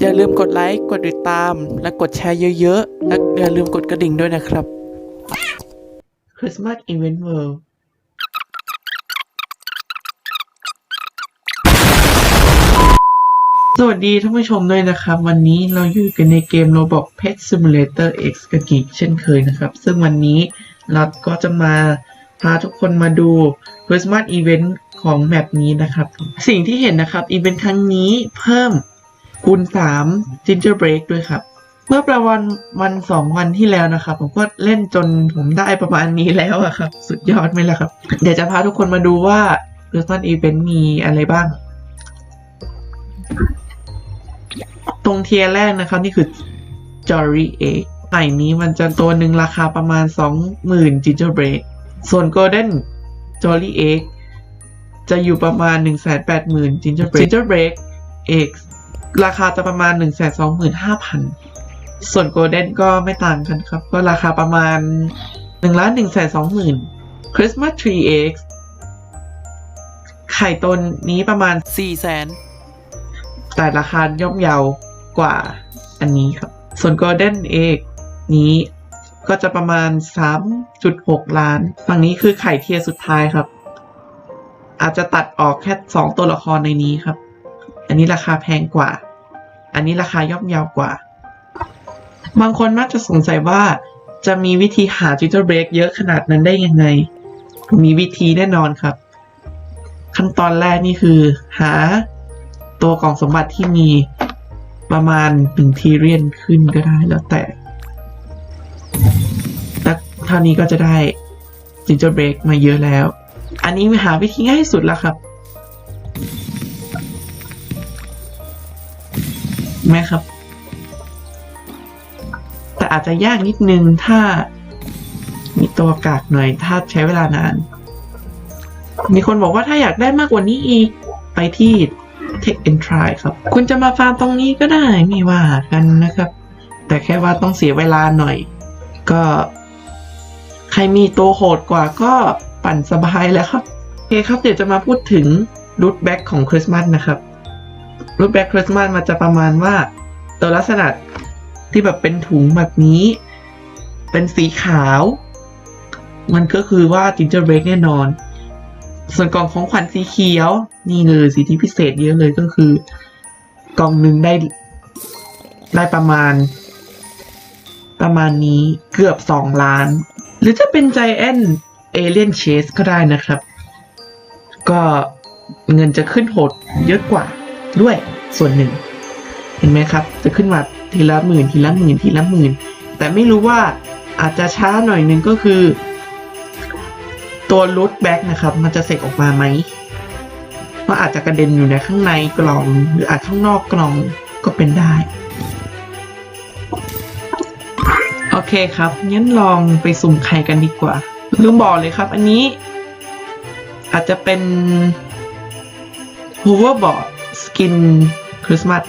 อย่าลืมกดไลค์ กดติดตาม และกดแชร์เยอะๆ และอย่าลืมกดกระดิ่งด้วยนะครับ Christmas Event World สวัสดีท่านผู้ชมด้วยนะครับ วันนี้เราอยู่กันในเกม Roblox Pet Simulator X กบกิเช่นเคยนะครับ ซึ่งวันนี้เราก็จะมาพาทุกคนมาดู Christmas Event ของแมปนี้นะครับ สิ่งที่เห็นนะครับอีเวนต์ครั้งนี้เพิ่ม คูณ3 Ginger Break ด้วยครับ เมื่อประวันวันสองวันที่แล้วนะครับ ผมก็เล่นจนผมได้ประมาณนี้แล้วอะครับ สุดยอดไหมล่ะครับ เดี๋ยวจะพาทุกคนมาดูว่า Christmas Event มีอะไรบ้าง ตรงเทียร์แรกนะครับ นี่คือ Jory Egg ไก่นี้มันจะตัวหนึ่งราคาประมาณ 20,000 Ginger Break ส่วน Golden Jolly Egg จะอยู่ประมาณ 180,000 Ginger Break Ginger Break Egg ราคาจะประมาณ 125,000 ส่วน Golden ก็ไม่ต่างกันครับ ก็ราคาประมาณ1ล้าน120,000 Christmas Tree Eggs ไข่ต้นนี้ประมาณ400,000แต่ราคาย่อมเยาวกว่าอันนี้ครับ ส่วน Golden Egg นี้ก็จะประมาณ 3.6 ล้าน ฝั่งนี้คือไข่เทียร์สุดท้ายครับ อาจจะตัดออกแค่ 2 ตัวละครในนี้ครับ อันนี้ราคาแพงกว่า อันนี้ราคาย่อมเยาวกว่า บางคนมักจะสงสัยว่าจะมีวิธีหา Jitter Break เยอะขนาดนั้นได้ยังไง มีวิธีแน่นอนครับ ขั้นตอนแรกนี่คือ หาตัวกล่องสมบัติที่มีประมาณหนึ่งทีเรียนขึ้นก็ได้แล้วแต่แล้วเท่านี้ก็จะได้จิงเจอร์เบรกมาเยอะแล้ว อันนี้หาวิธีง่ายสุดแล้วครับ ไหมครับ แต่อาจจะยากนิดนึงถ้ามีตัวกากหน่อยถ้าใช้เวลานาน มีคนบอกว่าถ้าอยากได้มากกว่านี้อีก ไปที่ Take and Try ครับ คุณจะมาฟาร์มตรงนี้ก็ได้ไม่ว่ากันนะครับ แต่แค่ว่าต้องเสียเวลาหน่อย ก็ ใครมีตัวโหดกว่าก็ปั่นสบายแล้วครับโอเคครับเดี๋ยวจะมาพูดถึงรูทแบ็กของคริสต์มาสนะครับ รูทแบ็กคริสต์มาสมันจะประมาณว่าตัวลักษณะที่แบบเป็นถุงแบบนี้ เป็นสีขาว มันก็คือว่าจิงเจอร์เบรกแน่นอน ส่วนกล่องของขวัญสีเขียว นี่เลยสีที่พิเศษเยอะเลยก็คือกล่องหนึ่งได้ได้ประมาณ ประมาณนี้เกือบสองล้าน หรือจะเป็นใจแอนเอเลียนเชสก็ได้นะครับ ก็เงินจะขึ้นหดเยอะกว่า ด้วยส่วนหนึ่ง เห็นไหมครับ จะขึ้นมาทีละหมื่นทีละหมื่นทีละหมื่น แต่ไม่รู้ว่าอาจจะช้าหน่อยหนึงก็คือ ตัวรูทแบ็กนะครับ มันจะเสกออกมาไหมว่าอาจจะกระเด็นอยู่ในข้างในกล่องหรืออาจข้างนอกกล่องก็เป็นได้ โอเคครับงั้นลองไปสุ่มไข่กันดีกว่าลืมบอกเลยครับ อันนี้ อาจจะเป็น hoverboard กินคริสต์มาส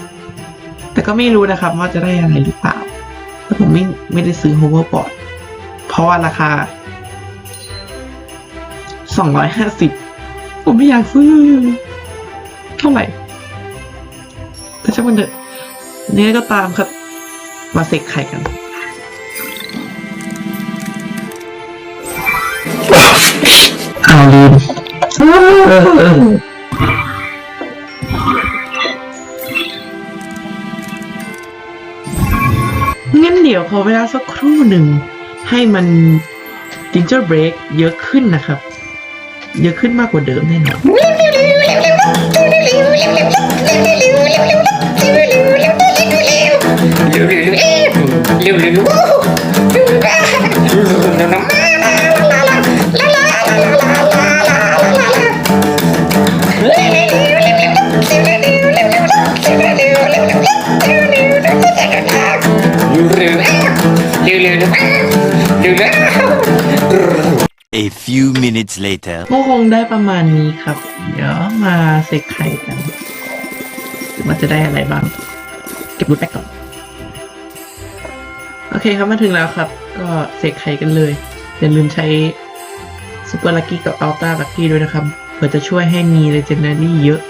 แต่ก็ไม่รู้นะครับว่าจะได้อะไรหรือเปล่าแต่ผมไม่ไม่ได้ซื้อ hoverboard เพราะว่าราคาสองร้อยห้าสิบผมไม่อยากซื้อ เท่าไหร่แต่ช่างมันเถอะนี่ก็ตามครับ มาเสกไข่กันเอาลืม งั้นเดี๋ยวขอเวลาสักครู่หนึ่ง ให้มัน ginger break เยอะขึ้นนะครับ เยอะขึ้นมากกว่าเดิมแน่นอน A few minutes later. ก็คงได้ประมาณนี้ครับ เดี๋ยวมาเสกไข่กันว่าจะได้อะไรบ้าง เก็บรูทแบกก่อน โอเคครับมาถึงแล้วครับ ก็เสกไข่กันเลยอย่าลืมใช้ซูเปอร์ลักกี้กับอัลต้าลักกี้ด้วยนะครับ เพื่อจะช่วยให้มีเลเจนดารี่เยอะ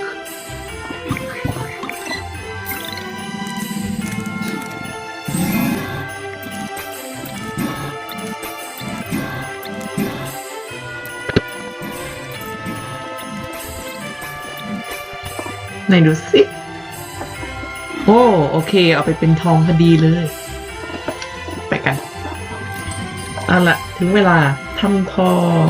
ไหนดูสิ โอ้ โอเค เอาไปเป็นทองพอดีเลย ไปกัน เอาละถึงเวลาทำทอง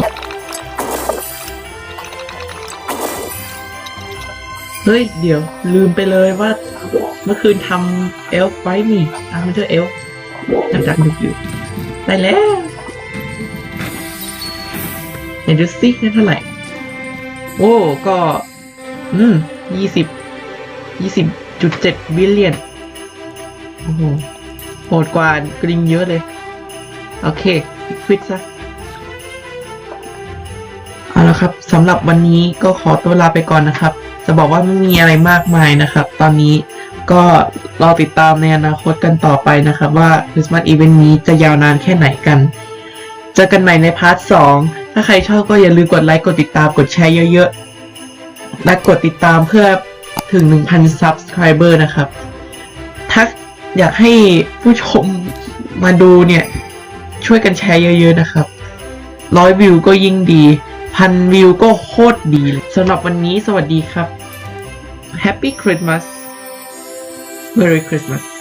เฮ้ย เดี๋ยว ลืมไปเลยว่า เมื่อคืนทำเอลฟ์ไว้นี่อาร์เมเทอร์เอลฟ์ยังดังดึกอยู่ได้แล้วไหนดูสิได้เท่าไหร่ โอ้ ก็ อืม ยี่สิบยี่สิบจุดเจ็ดบิลเลียนโอ้โหโหดกว่ากริงเยอะเลย โอเคควิดซะเอาละครับสำหรับวันนี้ก็ขอตัวลาไปก่อนนะครับ จะบอกว่าไม่มีอะไรมากมายนะครับ ตอนนี้ก็รอติดตามในอนาคตกันต่อไปนะครับ ว่าคริสต์มาสอีเวนต์นี้จะยาวนานแค่ไหนกัน เจอกันใหม่ในพาร์ทสองถ้าใครชอบก็อย่าลืมกดไลค์ กดติดตาม กดแชร์เยอะๆ และกดติดตามเพื่อถึง 1,000 Subscriber นะครับ ถ้าอยากให้ผู้ชมมาดูเนี่ย ช่วยกันแชร์เยอะๆนะครับ ร้อยวิวก็ยิ่งดี พันวิวก็โคตรดีเลยสำหรับวันนี้สวัสดีครับ Happy Christmas Merry Christmas